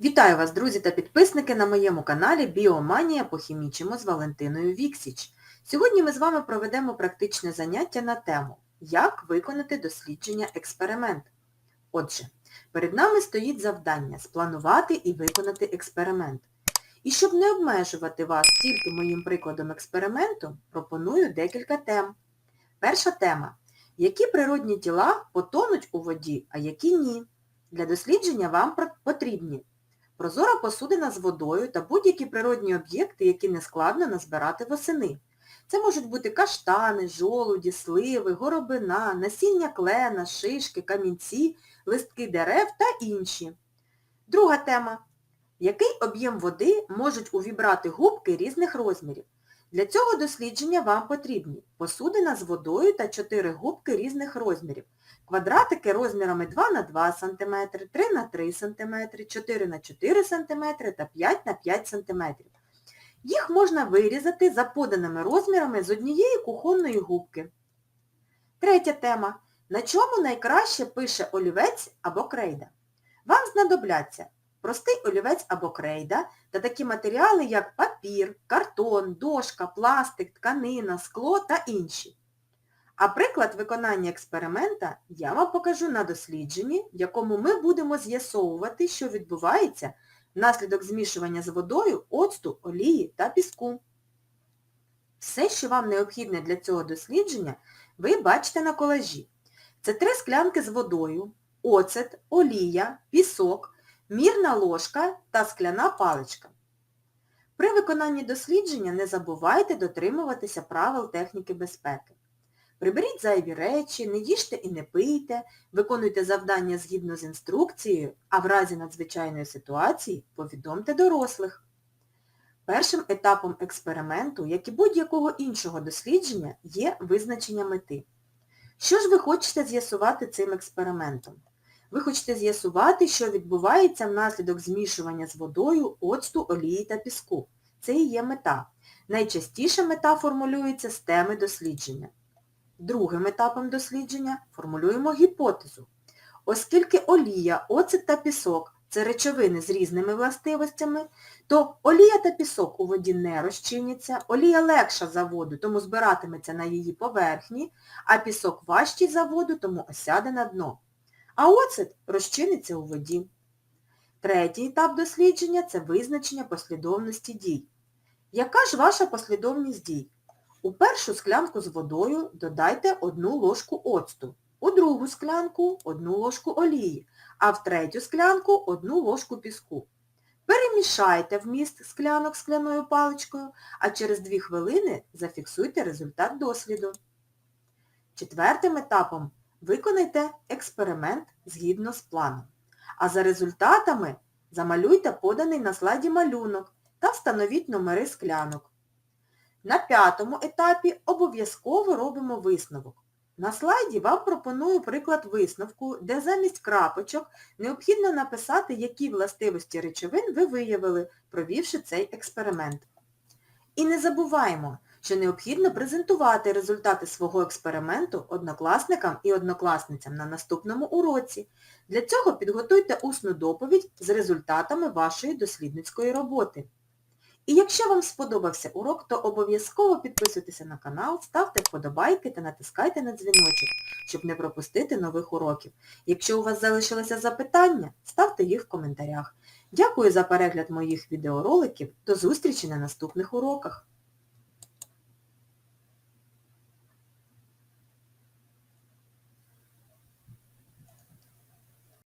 Вітаю вас, друзі та підписники на моєму каналі Біоманія похімічимо з Валентиною Віксіч. Сьогодні ми з вами проведемо практичне заняття на тему Як виконати дослідження експеримент. Отже, перед нами стоїть завдання спланувати і виконати експеримент. І щоб не обмежувати вас тільки моїм прикладом експерименту, пропоную декілька тем. Перша тема. Які природні тіла потонуть у воді, а які ні? Для дослідження вам потрібні прозора посудина з водою та будь-які природні об'єкти, які нескладно назбирати восени. Це можуть бути каштани, жолуді, сливи, горобина, насіння клена, шишки, камінці, листки дерев та інші. Друга тема. Який об'єм води можуть увібрати губки різних розмірів? Для цього дослідження вам потрібні посудина з водою та 4 губки різних розмірів. Квадратики розмірами 2 на 2 см, 3 на 3 см, 4 на 4 см та 5 на 5 см. Їх можна вирізати за поданими розмірами з однієї кухонної губки. Третя тема. На чому найкраще пише олівець або крейда? Вам знадобляться простий олівець або крейда та такі матеріали, як папір, картон, дошка, пластик, тканина, скло та інші. А приклад виконання експеримента я вам покажу на дослідженні, в якому ми будемо з'ясовувати, що відбувається внаслідок змішування з водою, оцту, олії та піску. Все, що вам необхідне для цього дослідження, ви бачите на колажі. Це три склянки з водою, оцет, олія, пісок, мірна ложка та скляна паличка. При виконанні дослідження не забувайте дотримуватися правил техніки безпеки. Приберіть зайві речі, не їжте і не пийте, виконуйте завдання згідно з інструкцією, а в разі надзвичайної ситуації повідомте дорослих. Першим етапом експерименту, як і будь-якого іншого дослідження, є визначення мети. Що ж ви хочете з'ясувати цим експериментом? Ви хочете з'ясувати, що відбувається внаслідок змішування з водою, оцту, олії та піску. Це і є мета. Найчастіше мета формулюється з теми дослідження. Другим етапом дослідження формулюємо гіпотезу. Оскільки олія, оцет та пісок це речовини з різними властивостями, то олія та пісок у воді не розчиняться, олія легша за воду, тому збиратиметься на її поверхні, а пісок важчий за воду, тому осяде на дно. А оцет розчиниться у воді. Третій етап дослідження – це визначення послідовності дій. Яка ж ваша послідовність дій? У першу склянку з водою додайте одну ложку оцту, у другу склянку одну ложку олії, а в третю склянку одну ложку піску. Перемішайте вміст склянок скляною паличкою, а через 2 хвилини зафіксуйте результат досліду. Четвертим етапом виконайте експеримент згідно з планом. А за результатами замалюйте поданий на слайді малюнок та встановіть номери склянок. На п'ятому етапі обов'язково робимо висновок. На слайді вам пропоную приклад висновку, де замість крапочок необхідно написати, які властивості речовин ви виявили, провівши цей експеримент. І не забуваємо, що необхідно презентувати результати свого експерименту однокласникам і однокласницям на наступному уроці. Для цього підготуйте усну доповідь з результатами вашої дослідницької роботи. І якщо вам сподобався урок, то обов'язково підписуйтеся на канал, ставте вподобайки та натискайте на дзвіночок, щоб не пропустити нових уроків. Якщо у вас залишилися запитання, ставте їх в коментарях. Дякую за перегляд моїх відеороликів. До зустрічі на наступних уроках!